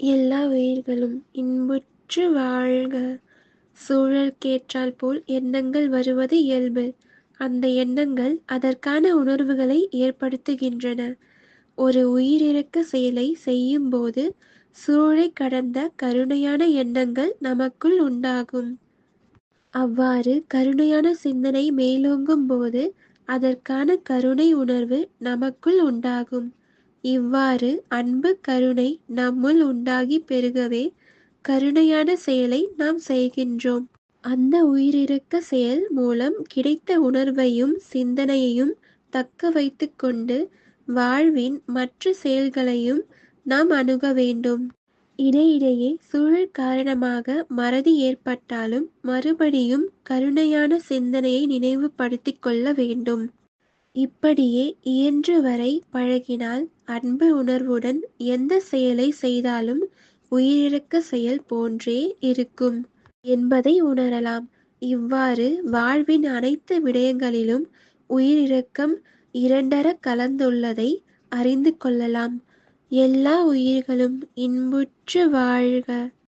எல்லா உயிர்களும் இன்புற்று வாழ்க சூழலுக்கேற்றாற் போல் எண்ணங்கள் வருவது இயல்பு. அந்த எண்ணங்கள் அதற்கான உணர்வுகளை ஏற்படுத்துகின்றன. ஒரு உயிரிரக்கச் செயலை செய்யும்போது சூழலை கடந்த கருணையான எண்ணங்கள் நமக்குள் உண்டாகும். அவ்வாறு கருணையான சிந்தனை மேலோங்கும் போது அதற்கான கருணை உணர்வு நமக்குள் உண்டாகும். இவ்வாறு அன்பு கருணை நம்முள் உண்டாகிப் பெருகவே கருணையான செயலை நாம் செய்கின்றோம். அந்த உயிரிரக்கச் செயல் மூலம் கிடைத்த உணர்வையும் சிந்தனையையும் தக்க வைத்து கொண்டு வாழ்வின் மற்ற செயல்களையும் நாம் அணுக வேண்டும். இடையிடையே சூழல் காரணமாக மறதி ஏற்பட்டாலும் மறுபடியும் கருணையான சிந்தனையை நினைவுபடுத்திக் கொள்ள வேண்டும். இப்படியே இயன்றவரை பழகினால் அன்பு உணர்வுடன் எந்தச் செயலைச் செய்தாலும் உயிரிரக்கச் செயல் போன்றே இருக்கும் என்பதை உணரலாம். இவ்வாறு வாழ்வின் அனைத்து விடயங்களிலும் உயிரிரக்கம் இரண்டறக் கலந்துள்ளதை அறிந்து கொள்ளலாம். எல்லா உயிர்களும் இன்புற்று வாழ்க!